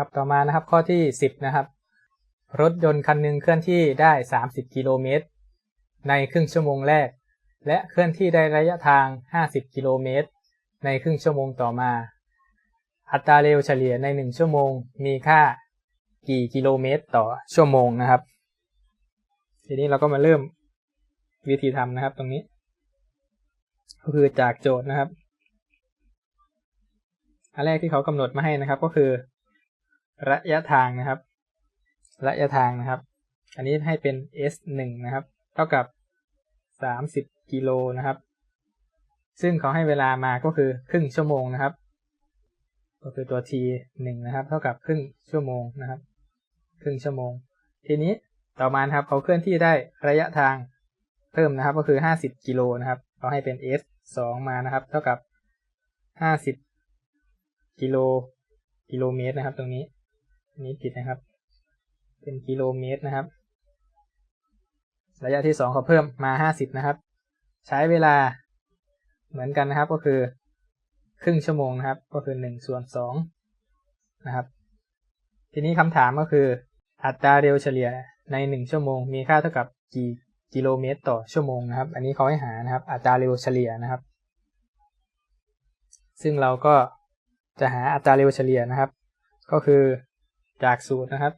ครับต่อมานะครับข้อที่ 10 นะครับ รถยนต์คันหนึ่งเคลื่อนที่ได้ 30 กิโลเมตร ในครึ่งชั่วโมงแรก และเคลื่อนที่ได้ระยะทาง 50 กิโลเมตร ในครึ่งชั่วโมงต่อมา อัตราเร็วเฉลี่ยใน 1 ชั่วโมง มีค่ากี่กิโลเมตรต่อชั่วโมงนะครับ ทีนี้เราก็มาเริ่มวิธีทำนะครับตรงนี้ ก็คือจากโจทย์นะครับอันแรกที่เขากำหนดมาให้นะครับก็คือ ระยะทางนะครับ ระยะทางนะครับ อันนี้ให้เป็น s 1นะครับ เท่ากับ 30กิโลนะครับ ซึ่งเขาให้เวลามาก็คือครึ่งชั่วโมงนะครับ ก็คือตัว t 1นะครับ เท่ากับครึ่งชั่วโมงนะครับ ครึ่งชั่วโมง ทีนี้ต่อมาครับเขาเคลื่อนที่ได้ระยะทางเพิ่มนะครับ ก็คือ 50กิโลนะครับเขาให้เป็น s 2มานะครับ เท่ากับ 50กิโลกิโลเมตรนะครับ ตรงนี้ นี้ผิดนะครับ เป็นกิโลเมตรนะครับ ระยะที่สองเขาเพิ่มมาห้าสิบนะครับ ใช้เวลาเหมือนกันนะครับก็คือครึ่งชั่วโมงนะครับ ก็คือหนึ่งส่วนสองนะครับ ทีนี้คำถามก็คือ อัตราเร็วเฉลี่ยในหนึ่งชั่วโมง มีค่าเท่ากับกี่กิโลเมตรต่อชั่วโมงนะครับ อันนี้เขาให้หานะครับ อัตราเร็วเฉลี่ยนะครับ ซึ่งเราก็จะหาอัตราเร็วเฉลี่ยนะครับ ก็คือ จากสูตรนะครับ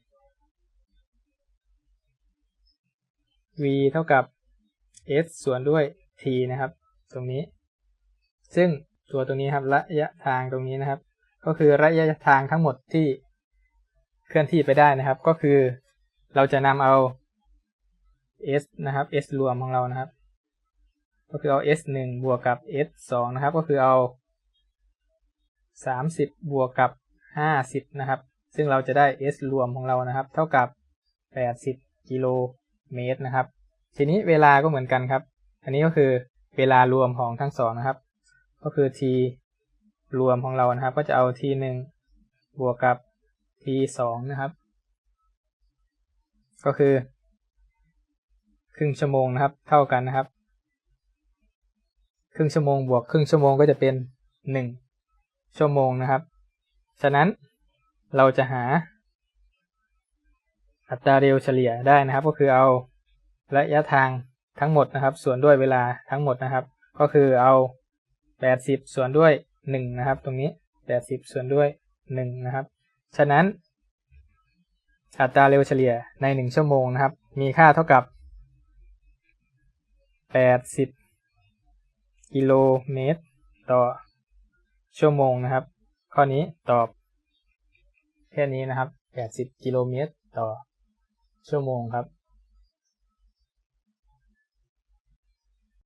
v เท่ากับ s ส่วนด้วย t นะครับ ตรงนี้ ซึ่งตัวตรงนี้ครับระยะทางตรงนี้นะครับ ก็คือระยะทางทั้งหมดที่เคลื่อนที่ไปได้นะครับ ก็คือเราจะนำเอา s นะครับ s รวมของเรานะครับ ก็คือเอา s 1บวกกับ s 2นะครับ ก็คือเอา 30 บวกกับ 50 นะครับ ซึ่งเราจะได้ s รวมของเรานะครับ เท่ากับ 80 กิโลเมตรนะครับ ทีนี้เวลาก็เหมือนกันครับ อันนี้ก็คือเวลารวมของทั้งสองนะครับ ก็คือ t รวมของเรานะครับ ก็จะเอา t 1บวกกับ t 2นะครับ ก็คือ ครึ่งชั่วโมงนะครับ เท่ากันนะครับ ครึ่งชั่วโมงบวกครึ่งชั่วโมงก็จะเป็น 1 ชั่วโมงนะครับ ฉะนั้น เราจะหา อัตราเร็วเฉลี่ยได้นะครับ ก็คือเอาระยะทางทั้งหมดนะครับ ส่วนด้วยเวลาทั้งหมดนะครับ ก็คือเอา 80 ส่วนด้วย 1 นะครับ ตรงนี้ 80 ส่วนด้วย 1 นะครับ ฉะนั้น อัตราเร็วเฉลี่ยใน 1 ชั่วโมงนะครับ มีค่าเท่ากับ 80 กิโลเมตร ต่อชั่วโมงนะครับ ข้อนี้ตอบ แค่นี้นะครับ 80 กิโลเมตรต่อชั่วโมงครับ